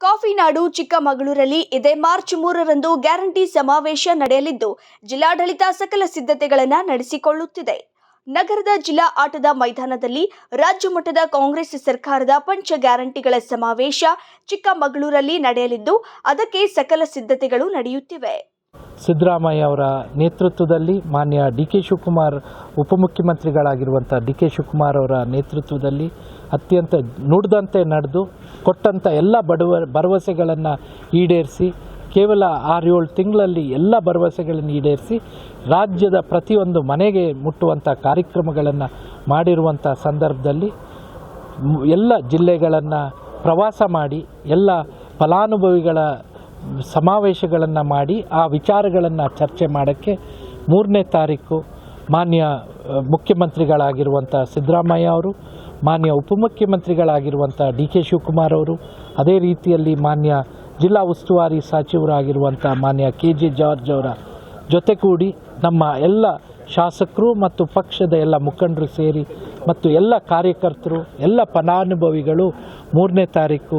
Coffee ನಾಡು ಚಿಕ್ಕಮಗಳೂರಲ್ಲಿ ಇದೇ March ಮೂರರಂದು guarantee ಸಮಾವೇಶ ನಡೆಯಲಿದ್ದು, ಜಿಲ್ಲಾಡಳಿತ ಸಕಲ ಸಿದ್ಧತೆಗಳನ್ನು ನಡೆಸಿಕೊಳ್ಳುತ್ತಿದೆ. ನಗರದ ಜಿಲ್ಲಾ ಆಟದ ಮೈದಾನದಲ್ಲಿ ರಾಜ್ಯ ಮಟ್ಟದ ಕಾಂಗ್ರೆಸ್ ಸರ್ಕಾರದ ಪಂಚ ಗ್ಯಾರಂಟಿಗಳ ಸಮಾವೇಶ ಚಿಕ್ಕಮಗಳೂರಲ್ಲಿ ನಡೆಯಲಿದ್ದು, ಅದಕ್ಕೆ ಸಕಲ ಸಿದ್ಧತೆಗಳು ನಡೆಯುತ್ತಿವೆ. ಸಿದ್ದರಾಮಯ್ಯ ಅವರ ನೇತೃತ್ವದಲ್ಲಿ ಮಾನ್ಯ ಡಿ ಕೆ ಶಿವಕುಮಾರ್ ಉಪಮುಖ್ಯಮಂತ್ರಿಗಳಾಗಿರುವಂಥ ಡಿ ಕೆ ಶಿವಕುಮಾರ್ ಅವರ ನೇತೃತ್ವದಲ್ಲಿ ಅತ್ಯಂತ ನುಡಿದಂತೆ ನಡೆದು ಕೊಟ್ಟಂಥ ಎಲ್ಲ ಬಡವ ಭರವಸೆಗಳನ್ನು ಈಡೇರಿಸಿ ಕೇವಲ ಆರು ಏಳು ತಿಂಗಳಲ್ಲಿ ಎಲ್ಲ ಭರವಸೆಗಳನ್ನು ಈಡೇರಿಸಿ ರಾಜ್ಯದ ಪ್ರತಿಯೊಂದು ಮನೆಗೆ ಮುಟ್ಟುವಂಥ ಕಾರ್ಯಕ್ರಮಗಳನ್ನು ಮಾಡಿರುವಂಥ ಸಂದರ್ಭದಲ್ಲಿ ಎಲ್ಲ ಜಿಲ್ಲೆಗಳನ್ನು ಪ್ರವಾಸ ಮಾಡಿ ಎಲ್ಲ ಫಲಾನುಭವಿಗಳ ಸಮಾವೇಶಗಳನ್ನು ಮಾಡಿ ಆ ವಿಚಾರಗಳನ್ನು ಚರ್ಚೆ ಮಾಡೋಕ್ಕೆ ಮೂರನೇ ತಾರೀಕು ಮಾನ್ಯ ಮುಖ್ಯಮಂತ್ರಿಗಳಾಗಿರುವಂಥ ಸಿದ್ದರಾಮಯ್ಯ ಅವರು, ಮಾನ್ಯ ಉಪಮುಖ್ಯಮಂತ್ರಿಗಳಾಗಿರುವಂಥ ಡಿ ಕೆ ಶಿವಕುಮಾರ್ ಅವರು, ಅದೇ ರೀತಿಯಲ್ಲಿ ಮಾನ್ಯ ಜಿಲ್ಲಾ ಉಸ್ತುವಾರಿ ಸಚಿವರಾಗಿರುವಂಥ ಮಾನ್ಯ ಕೆ ಜೆ ಜಾರ್ಜ್ ಅವರ ಜೊತೆಗೂಡಿ ನಮ್ಮ ಎಲ್ಲ ಶಾಸಕರು ಮತ್ತು ಪಕ್ಷದ ಎಲ್ಲ ಮುಖಂಡರು ಸೇರಿ ಮತ್ತು ಎಲ್ಲ ಕಾರ್ಯಕರ್ತರು, ಎಲ್ಲ ಫಲಾನುಭವಿಗಳು ಮೂರನೇ ತಾರೀಕು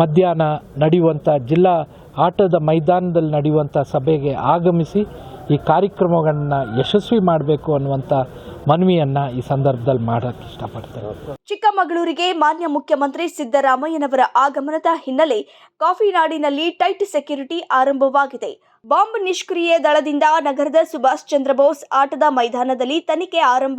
ಮಧ್ಯಾಹ್ನ ನಡೆಯುವಂಥ ಜಿಲ್ಲಾ ಆಟದ ಮೈದಾನದಲ್ಲಿ ನಡೆಯುವಂಥ ಸಭೆಗೆ ಆಗಮಿಸಿ ಈ ಕಾರ್ಯಕ್ರಮಗಳನ್ನು ಯಶಸ್ವಿ ಮಾಡಬೇಕು ಅನ್ನುವಂಥ ಮನವಿಯನ್ನು ಈ ಸಂದರ್ಭದಲ್ಲಿ ಮಾಡೋಕ್ಕೆ ಇಷ್ಟಪಡ್ತಾರೆ ಚಿಕ್ಕಮಗಳೂರಿಗೆ ಮಾನ್ಯ ಮುಖ್ಯಮಂತ್ರಿ ಸಿದ್ದರಾಮಯ್ಯನವರ ಆಗಮನದ ಹಿನ್ನೆಲೆ ಕಾಫಿ ನಾಡಿನಲ್ಲಿ ಟೈಟ್ ಸೆಕ್ಯೂರಿಟಿ ಆರಂಭವಾಗಿದೆ. ಬಾಂಬ್ ನಿಷ್ಕ್ರಿಯ ದಳದಿಂದ ನಗರದ ಸುಭಾಷ್ ಚಂದ್ರ ಬೋಸ್ ಆಟದ ಮೈದಾನದಲ್ಲಿ ತನಿಖೆ ಆರಂಭ